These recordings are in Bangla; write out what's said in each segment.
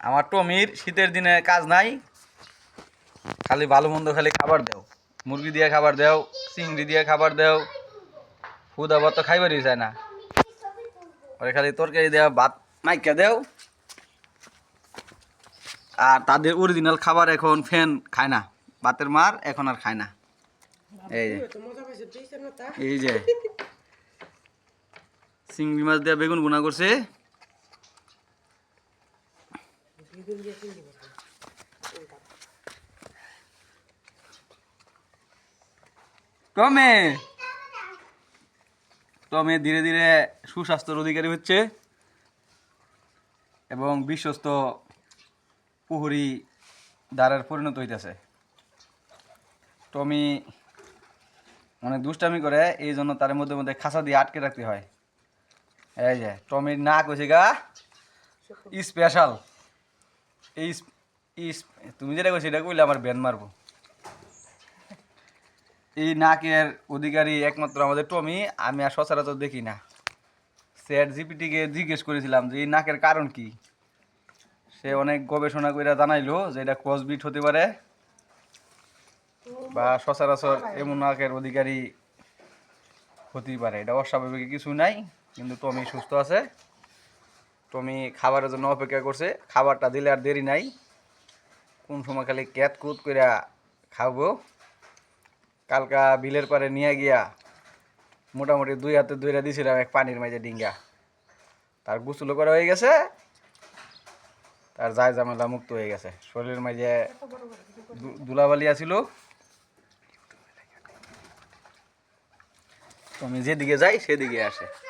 আমার টমির শীতের দিনে কাজ নাই। খালি ভালো মন্দ খালি খাবার দেও। মুরগি দিয়ে খাবার দেও চিংড়ি দিয়ে খাবার দেও। ফুদ আবার তো খাইবারই চায় না। ওরে খালি তরকারি দেওয়া ভাত মাইকা দেও। আর তাদের অরিজিনাল খাবার এখন ফ্যান খায় না। ভাতের মার এখন আর খায় না। এই যে। এই যে। চিংড়ি মাছ দিয়ে বেগুন বোনা করছে। টমে টমে ধীরে ধীরে সুস্বাস্থ্যের অধিকারী হচ্ছে এবং বিশ্বস্ত পুহুরি দ্বারের পরিণত হইতেছে। টমি অনেক দুষ্টামি করে এই জন্য তার মধ্যে মধ্যে খাঁচা দিয়ে আটকে রাখতে হয়। এই যে টমির নাক হয়েছে গা স্পেশাল এই তুমি যেটা কইছো এটা কইলে আমার ব্যান মারবো। এই নাকের অধিকারী একমাত্র আমাদের টমি, আমি আর সচরাচর দেখি না। স্যার জিপিটিকে জিজ্ঞেস করেছিলাম যে এই নাকের কারণ কি? সে অনেক গবেষণা করে জানাইলো যে এটা ক্রসবিট হতে পারে বা সচরাচর এমন নাকের অধিকারী হতেই পারে। এটা অস্বাভাবিক কিছু নাই, কিন্তু টমি সুস্থ আছে। টমি খাবারের জন্য অপেক্ষা করছে, খাবারটা দিলে আর দেরি নাই। কোন সময় খালি ক্যাত কুত করে খাব। কালকা বিলের পারে নিয়ে গিয়া মোটামুটি দুই হাতে দুইটা দিয়েছিলাম এক পানির মাঝে ডিঙ্গা। তার গুসুলো করা হয়ে গেছে, তার যায় জামেলা মুক্ত হয়ে গেছে। শরীরের মাঝে দু- ধুলাবালি আছিল। টমি যেদিকে যাই সেদিকে আসে।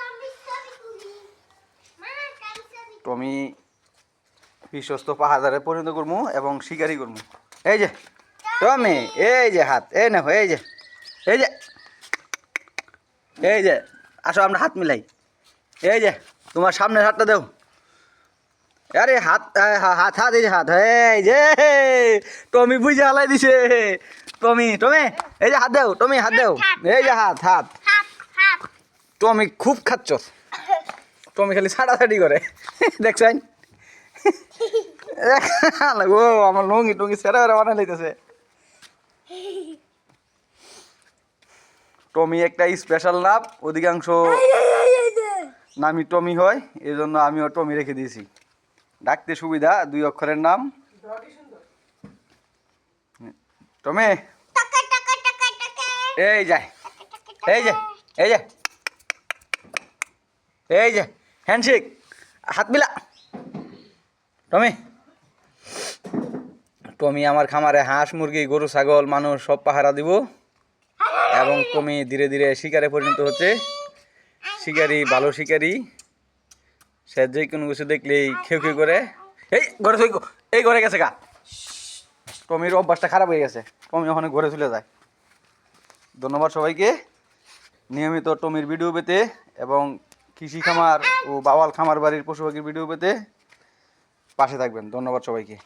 টমি বিশ্বস্ত পাহাড়ে পরিণত করব এবং শিকারি করব। এই যে টমি এই যে হাত এই না এই যে এই যে এই যে আসো আমরা হাত মিলাই। এই যে তোমার সামনের হাতটা দেও। আরে হাত হাত হাত এই যে হাত এই যে টমি বুঝে হালাই দিছে। টমি টমি এই যে হাত দেও টমি হাত দেও। এই যে হাত হাত। টমি খুব খাচ্ছ টমি খালি ছাড়াছাড়ি করে। দেখছেন? ও আমার লুঙ্গি টুঙ্গি সেরা বেড়া বানাই লাইতেছে। টমি একটা স্পেশাল নাম অধিকাংশ নামই টমি হয় এই জন্য আমিও টমি রেখে দিয়েছি। ডাকতে সুবিধা দুই অক্ষরের নাম। টমে? এই যায় এই যে এই যে। এই যে। হ্যান্ডশেক হাত মিলা। টমি। টমি আমার খামারে হাঁস, মুরগি, গরু, ছাগল, মানুষ সব পাহারা দিব। এবং টমি ধীরে ধীরে শিকারে পরিণত হচ্ছে। শিকারি ভালো শিকারি। সে যে কোনো কিছু দেখলেই খেউ খেউ করে। এই ঘরে এই ঘরে গেছে গা। টমির অভ্যাসটা খারাপ হয়ে গেছে। টমি ওখানে ঘরে চলে যায়। ধন্যবাদ সবাইকে। নিয়মিত টমির ভিডিও পেতে এবং কৃষি খামার ও বাওয়াল খামার বাড়ির পশু পাখির ভিডিও পেতে পাশে থাকবেন। ধন্যবাদ সবাইকে।